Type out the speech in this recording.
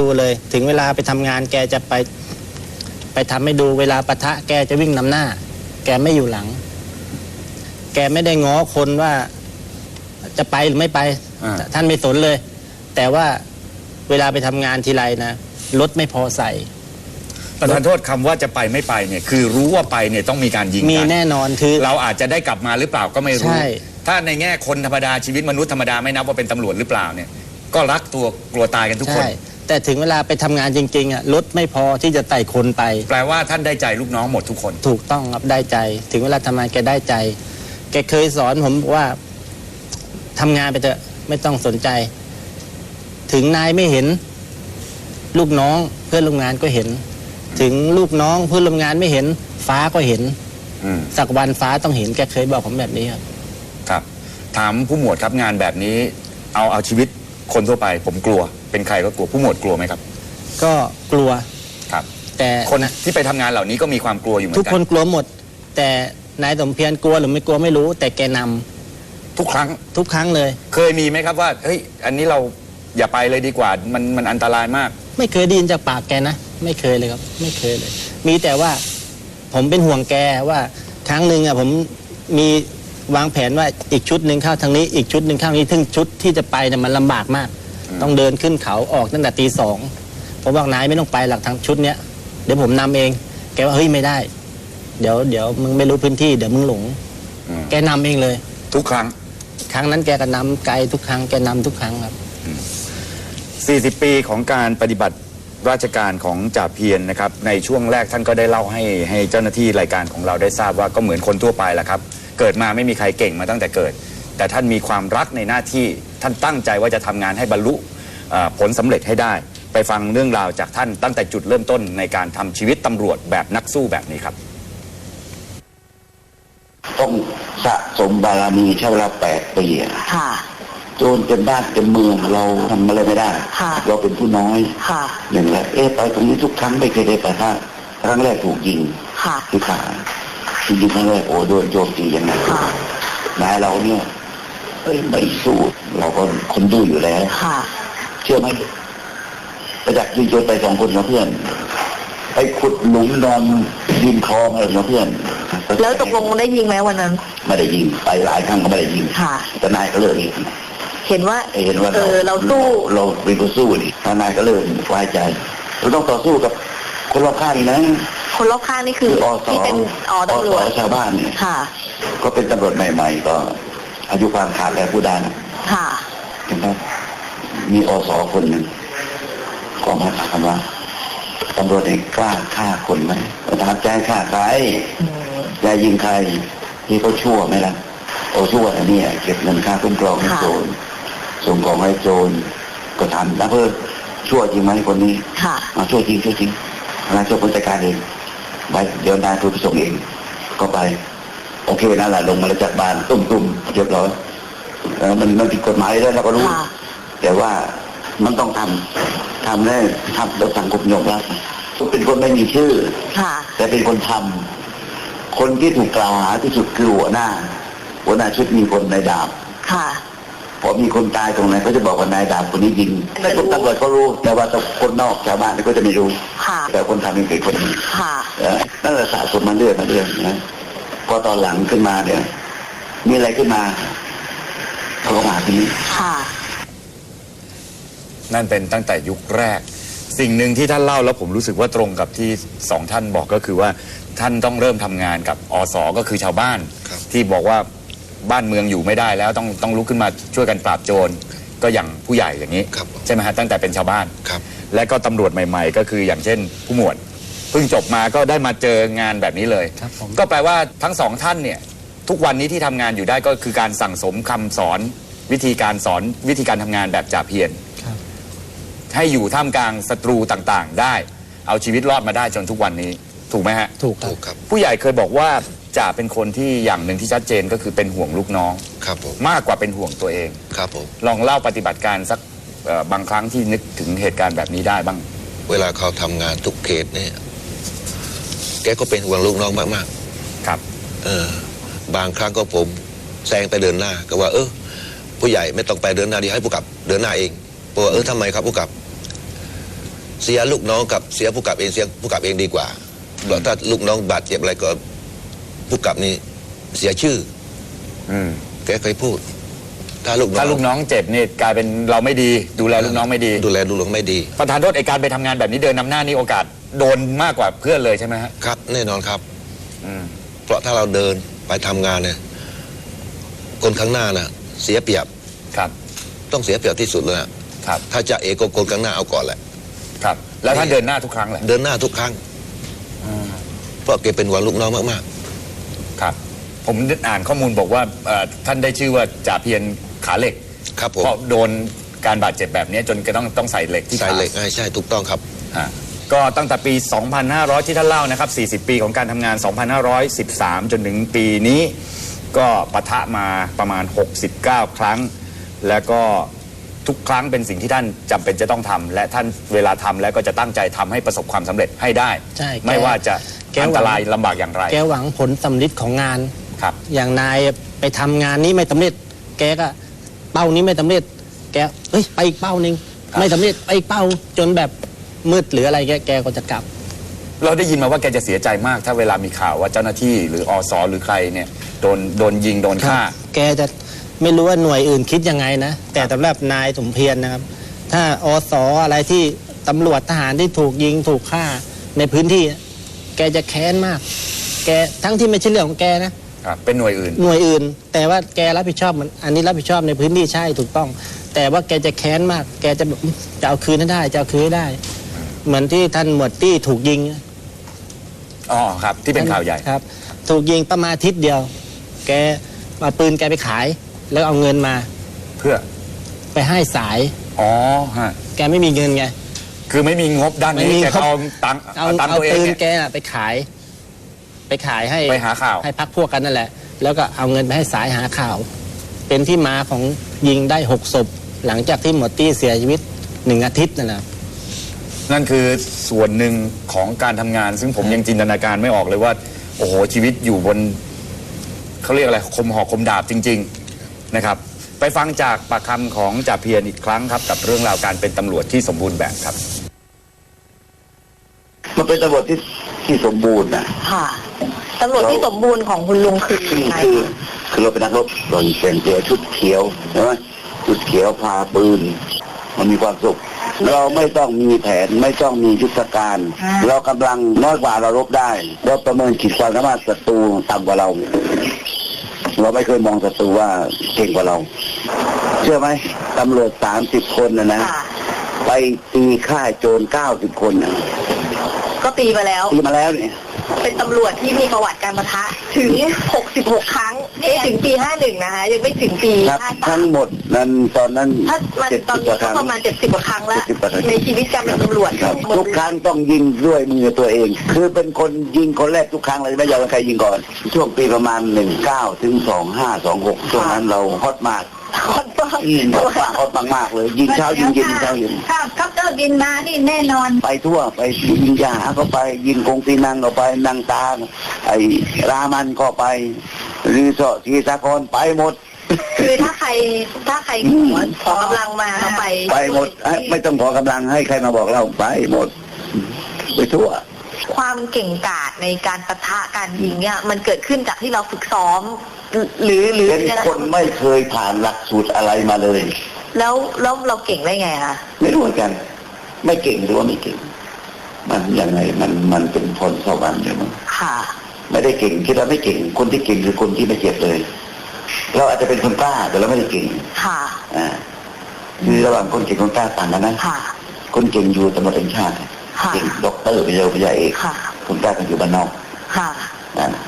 ดูเลย ถึงเวลาไปทำงานแกจะไป ไปทำให้ดูเวลาปะทะแกจะวิ่งนำหน้า แกไม่อยู่หลัง แกไม่ได้ง้อคนว่าจะไปหรือไม่ไปอ่าท่านไม่สนเลย แต่ว่าเวลาไปทำงานทีไรนะรถไม่พอใส่ประธานโทษคำว่าจะไปไม่ไปเนี่ย คือรู้ว่าไปเนี่ยต้องมีการยิงมีกันแน่นอนคือเราอาจจะได้กลับมาหรือเปล่าก็ไม่รู้ใช่ถ้าในแง่คนธรรมดาชีวิตมนุษย์ธรรมดาไม่นับว่าเป็นตำรวจหรือเปล่าเนี่ย ก็รักตัวกลัวตายกันทุกคนใช่ แต่ถึงเวลาไปทำงานจริงๆอะรถไม่พอที่จะไต่คนไป แปลว่าท่านได้ใจลูกน้องหมดทุกคน ถูกต้องครับได้ใจ ถึงเวลาทำงานแกได้ใจ แกเคยสอนผมบอกว่าทำงานไปเถอะไม่ต้องสนใจ ถึงนายไม่เห็น ลูกน้องเพื่อนร่วมงานก็เห็น ถึงลูกน้องเพื่อนร่วมงานไม่เห็น ฟ้าก็เห็น อืมสักวันฟ้าต้องเห็นแกเคยบอกผมแบบนี้ครับครับ ถามผู้หมวดครับงานแบบนี้ เอาเอาชีวิตคนทั่วไป ผมกลัว เป็นใครก็กลัวผู้หมวดกลัวไหมครับ ก็กลัวครับ แต่คนที่ไปทำงานเหล่านี้ก็มีความกลัวอยู่เหมือทุกนกัคนกลัวหมด แต่นายสมเพียรกลัวหรือไม่กลัวไม่รู้ แต่แกนำทุกครั้งทุกครั้งเลย เคยมีไหมครับว่าเฮ้ยอันนี้เราอย่าไปเลยดีกว่า มันมันอันตรายมาก ไม่เคยได้ยินจากปากแกนะ ไม่เคยเลยครับ ไม่เคยเลย มีแต่ว่าผมเป็นห่วงแกว่าครั้งหนึ่งอะผมมีวางแผนว่าอีกชุดหนึ่งเข้าทางนี้อีกชุดหนึ่งเข้าทางนี้ซึ่งชุดที่จะไปเนี่ยมันลำบากมาก ต้องเดินขึ้นเขาออกตั้งแต่ตีสองผมบอกนายไม่ต้องไปหลักทางชุดเนี้ยเดี๋ยวผมนำเอง แกว่าเฮ้ยไม่ได้ เดี๋ยวเดี๋ยวมึงไม่รู้พื้นที่เดี๋ยวมึงหลงอืมแกนำเองเลย ทุกครั้ง ครั้งนั้นแกก็นำไกลทุกครั้งแกนำทุกครั้งครับ 40 ปีของการปฏิบัติราชการของจ่าเพียรนะครับ ในช่วงแรกท่านก็ได้เล่าให้ให้เจ้าหน้าที่รายการของเราได้ทราบว่าก็เหมือนคนทั่วไปแหละครับ เกิดมาไม่มีใครเก่งมาตั้งแต่เกิด แต่ท่านมีความรักในหน้าที่ท่านตั้งใจว่าจะทำงานให้บรรลุเอ่อผลสำเร็จให้ได้ ไปฟังเรื่องราวจากท่านตั้งแต่จุดเริ่มต้นในการทำชีวิตตำรวจแบบนักสู้แบบนี้ครับ ต้องสะสมบารมีใช้เวลาแปดปีอะค่ะ โจนเป็นบ้านเป็นเมืองเราทำอะไรไม่ได้ ค่ะ เราเป็นผู้น้อยค่ะอย่างไรเอ๊ะไปตรงนี้ทุกครั้งไม่เคยได้ไปท่าครั้งแรกถูกยิงค่ะ ที่ขาที่ยิงครั้งแรกโอ้โดนโจมตีอย่างหนักค่ะ นายเราเนี่ยเอ้ยไม่สู้เราก็คนดูอยู่แล้ว ค่ะเชื่อไหมประจักษ์ยิงโจนไปสองคนกับเพื่อน ไปขุดหลุมนอนริมคลองอะไรกับเพื่อน แล้วตกลงได้ยิงไหมวันนั้น ไม่ได้ยิงไปหลายครั้งก็ไม่ได้ยิงค่ะแต่นายก็เลิกยิงเห็นว่าเห็นว่าเออเราสู้เราเป็นผู้สู้นี่ทนายก็เลิกไว้ใจเราต้องต่อสู้กับคนรอบข้างนี่นะคนรอบข้างนี่คืออสที่เป็นอ๋อตำรวจอสชาวบ้านเนี่ยค่ะ ก็เป็นตำรวจใหม่ ๆ ก็ อายุความขาดแล้วผู้ได้นะค่ะเห็นไหม มีอสคนหนึ่งก็มาถามว่าตำรวจเองกล้าฆ่าคนไหมถามใจฆ่าใครอืมจะยิงใครที่เขาชั่วไหมล่ะโอ้ชั่วอันเนี้ยเก็บเงินค่าคุ้มครองให้ค่ะโจรส่งของให้โจรก็ทำแล้วเพื่อชั่วจริงไหมคนนี้ค่ะมาช่วยจริงช่วยจริงนายช่วยคนจัดการเองไปเดี๋ยวนายไปส่งเองก็ไป โอเคนั่นแหละลงมาแล้วจัดบานตุ้มตุ้มๆเรียบร้อยเออมันมันผิดกฎหมายแล้วเราก็รู้ค่ะ แต่ว่ามันต้องทำทำแล้วทำแล้วสังคมยอมรับเป็นคนไม่มีชื่อค่ะแต่เป็นคนทำคนที่ถูกกล่าวหาที่สุดคือหัวหน้า หัวหน้าชุดมีคนในดาบค่ะพอมีคนตายตรงไหนก็จะบอกว่านายดาบคนนี้ยิงในกรมตำรวจก็รู้ แต่ว่าคนนอกชาวบ้านก็จะไม่รู้ค่ะแต่คนทำเป็นเป็นคนนี้ค่ะเออนั่นแหละสะสมมาเรื่อยมาเรื่อยนะพอตอนหลังขึ้นมาเนี่ย มีอะไรขึ้นมาเขาก็มาที่นี่ค่ะ นั่นเป็นตั้งแต่ยุคแรก สิ่งหนึ่งที่ท่านเล่าแล้วผมรู้สึกว่าตรงกับที่สองท่านบอกก็คือว่าท่านต้องเริ่มทำงานกับอสก็คือชาวบ้าน ครับ ที่บอกว่าบ้านเมืองอยู่ไม่ได้แล้วต้องต้องลุกขึ้นมาช่วยกันปราบโจรก็อย่างผู้ใหญ่อย่างนี้ ครับ ใช่ไหมฮะตั้งแต่เป็นชาวบ้าน ครับ และก็ตำรวจใหม่ ๆ ก็คืออย่างเช่น ผู้หมวดเพิ่งจบมาก็ได้มาเจองานแบบนี้เลย ครับผม ก็แปลว่าทั้งสองท่านเนี่ยทุกวันนี้ที่ทำงานอยู่ได้ก็คือการสั่งสมคำสอนวิธีการสอนวิธีการทำงานแบบจ่าเพียรครับ ให้อยู่ท่ามกลางศัตรูต่างๆ ได้ เอาชีวิตรอดมาได้จนทุกวันนี้ ถูกไหมฮะ ถูกครัถูบกครับผู้ใหญ่เคยบอกว่าจ่าเป็นคนที่อย่างหนึ่งที่ชัดเจนก็คือเป็นห่วงลูกน้อง ครับผมมากกว่าเป็นห่วงตัวเอง ครับผม ลองเล่าปฏิบัติการสักเอ่อบางครั้งที่นึกถึงเหตุการณ์แบบนี้ได้บ้าง เวลาเขาทำงานทุกเขตเนี่ย แกก็เป็นห่วงลูกน้องมากครับ ๆ เออ บางครั้งก็ผมแซงไปเดินหน้า ก็ว่า เออผู้ใหญ่ไม่ต้องไปเดินหน้าดีให้ผู้กับเดินหน้าเองบอกว่าเออทำไมครับผู้กับ เสียลูกน้องกับเสียผู้กับเองเสียผู้กับเองดีกว่าเพราะถ้าลูกน้องบาดเจ็บอะไรก็ผู้กับนี่เสียชื่อ อืมแกเคยพูด ถ้าลูกน้องถ้าลูกน้องเจ็บนี่กลายเป็นเราไม่ดี ดูแลลูกน้องไม่ดีดูแลลูกน้องไม่ดี ประธานโทษไอการไปทำงานแบบนี้เดินนำหน้านี่โอกาสโดนมากกว่าเพื่อนเลยใช่ไหมฮะครับ แน่นอนครับ อืมเพราะถ้าเราเดินไปทำงานเนี่ยคนข้างหน้าน่ะ เสียเปรียบครับต้องเสียเปรียบที่สุดเลยนะครับ ถ้าจะเอกก็คนข้างหน้าเอาก่อนแหละครับ แล้วท่านเดินหน้าทุกครั้งแหละเดินหน้าทุกครั้งเพราะแกเป็นหวังลูกน้องมากครับ ผมอ่านข้อมูลบอกว่าเอ่อท่านได้ชื่อว่าจ่าเพียรขาเหล็กๆครับผมเพราะโดนการบาดเจ็บแบบนี้จนก็ต้องต้องใส่เหล็กที่ใส่ขาเหล็กใช่ถูกต้องครับฮะก็ตั้งแต่ปี 2500 ที่ท่านเล่านะครับ 40 ปีของการทำงาน 2513 จนถึงปีนี้ ก็ปะทะมาประมาณ 69 ครั้ง แล้วก็ ทุกครั้งเป็นสิ่งที่ท่านจำเป็นจะต้องทำและท่านเวลาทำแล้วก็จะตั้งใจทำให้ประสบความสำเร็จให้ได้ ใช่แกไม่ว่าจะแกหวัง อันตรายลำบากอย่างไรแกหวังผลสำลิดของงาน ครับ อย่างนายไปทำงานนี้ไม่สำเร็จ แกก็เป้านี้ไม่สำเร็จ แกเฮ้ยไปอีกเป้าหนึ่งครับ ไม่สำเร็จไปอีกเป้าจนแบบมืดหรืออะไรแกแกก็จะกลับ เราได้ยินมาว่าแกจะเสียใจมาก ถ้าเวลามีข่าวว่าเจ้าหน้าที่หรืออสหรือใครเนี่ยโดนโดนยิงโดนฆ่า แกจะ ไม่รู้ว่าหน่วยอื่นคิดยังไงนะ แต่สำหรับนายสมเพียรนะครับ ถ้าอสอะไรที่ตำรวจทหารที่ถูกยิงถูกฆ่าในพื้นที่ แกจะแค้นมาก แกทั้งที่ไม่ใช่เรื่องของแกนะ ครับเป็นหน่วยอื่น หน่วยอื่น แต่ว่าแกรับผิดชอบมันอันนี้รับผิดชอบในพื้นที่ใช่ถูกต้อง แต่ว่าแกจะแค้นมาก แกจะแบบอื้อจะเอาคืนให้ได้จะเอาคืนให้ได้ เหมือนที่ท่านหมวดตี้ถูกยิงอ๋อครับ ที่เป็นข่าวใหญ่ ครับ ถูกยิงประมาณอาทิตย์เดียว แกเอาปืนแกไปขาย แล้วเอาเงินมาเพื่อไปให้สาย อ๋อฮะแกไม่มีเงินไง คือไม่มีงบด้านไม่นี้มีแกครัก็บเอาตังค์เอาเอาตังค์เอาตัวเองปืนเนี่ย แกน่ะไปขาย ไปขายให้ไปหาข่าว ให้พักพวกกันนั่นแหละ แล้วก็เอาเงินไปให้สายหาข่าว เป็นที่มาของยิงได้หกศพหลังจากที่หมวดตี้เสียชีวิตหนึ่งอาทิตย์นั่นแหละ นั่นคือส่วนหนึ่งของการทำงาน ซึ่งผมยังจินตนาการไม่ออกเลยว่า โอ้โหชีวิตอยู่บนเขาเรียกอะไรคมหอกคมดาบจริง ๆ นะครับ ไปฟังจากปากคำของจ่าเพียรอีกครั้งครับกับเรื่องราวการเป็นตำรวจที่สมบูรณ์แบบครับ มันเป็นตำรวจที่ที่สมบูรณ์นะค่ะตำรวจที่สมบูรณ์ของคุณลุงคือคือยังไงคือคือเราเป็นนักรบเราเป็นเจอชุดเขียวใช่ไหมชุดเขียวพาปืน มันมีความสุข เราไม่ต้องมีแผนไม่ต้องมียุทธการ เรากำลังน้อยกว่าเรารบได้ เราประเมินขีดความสามารถศัตรูต่ำกว่าเรา เราไม่เคยมองศัตรูว่าเก่งกว่าเรา เชื่อไหมตำรวจสามสิบคนนะนะค่ะไปตีค่ายโจรเก้าสิบคนนะก็ตีมาแล้วตีมาแล้วเนี่ยเป็นตำรวจที่มีประวัติการปะทะถึง 66 ครั้ง นี่ถึงปี51นะคะยังไม่ถึงปีครับทั้งหมดนั้นตอนนั้นถ้ามันเจ็ดตอนสิบกนี้ว่าคก็รั้ง ประมาณ70กว่าครั้งแล้ว70กว่าครั้ง ในชีวิตการเป็นตำรวจครับหมดทุกครั้งต้องยิงด้วยมือตัวเอง คือเป็นคนยิงคนแรกทุกครั้งเลยไม่ยอมให้ใครยิงก่อน ช่วงปีประมาณหนึ่งเก้าถึงสองห้าสองหกช่วงนั้นเราฮอตมากคอนเฟิร์มอืมฮอตมากฮอตมากๆเลย ยิงเช้ายิงเย็นยิงเช้าเย็นถ้าคัปเตอร์บินมานี่แน่นอน ไปทั่วไปยิงยาก็ไปยิงกงตีนังก็ไปนังตาไอ้รามันก็ไป รีสอร์ททีสากรไปหมด คือถ้าใครถ้าใครขอขอกำลังมาก็ไปไปหมดให้ไม่ต้องขอกำลังให้ใครมาบอกเราไปหมด ไปทั่ว ความเก่งกาจในการปะทะการยิงเนี่ย มันเกิดขึ้นจากที่เราฝึกซ้อม หรือหรือเป็นคนไม่เคยผ่านหลักสูตรอะไรมาเลย แล้วแล้วเราเก่งได้ไงคะไม่รู้เหมือนกัน ไม่เก่งหรือว่าไม่เก่ง มันยังไงมันมันเป็นพรสวรรค์ใช่ไหมค่ะ ไม่ได้เก่งคิดว่าไม่เก่ง คนที่เก่งคือคนที่ไม่เจ็บเลย เราอาจจะเป็นคนกล้าแต่เราไม่ได้เก่ง ค่ะอ่าคือระหว่างคนเก่งคนกล้าต่างกันนะค่ะ คนเก่งอยู่ตำรวจแห่งชาติค่ะเก่งด็อกเตอร์ไปเยอะไปใหญ่เอกค่ะคนกล้ากันอยู่บ้านนอก ค่ะนะ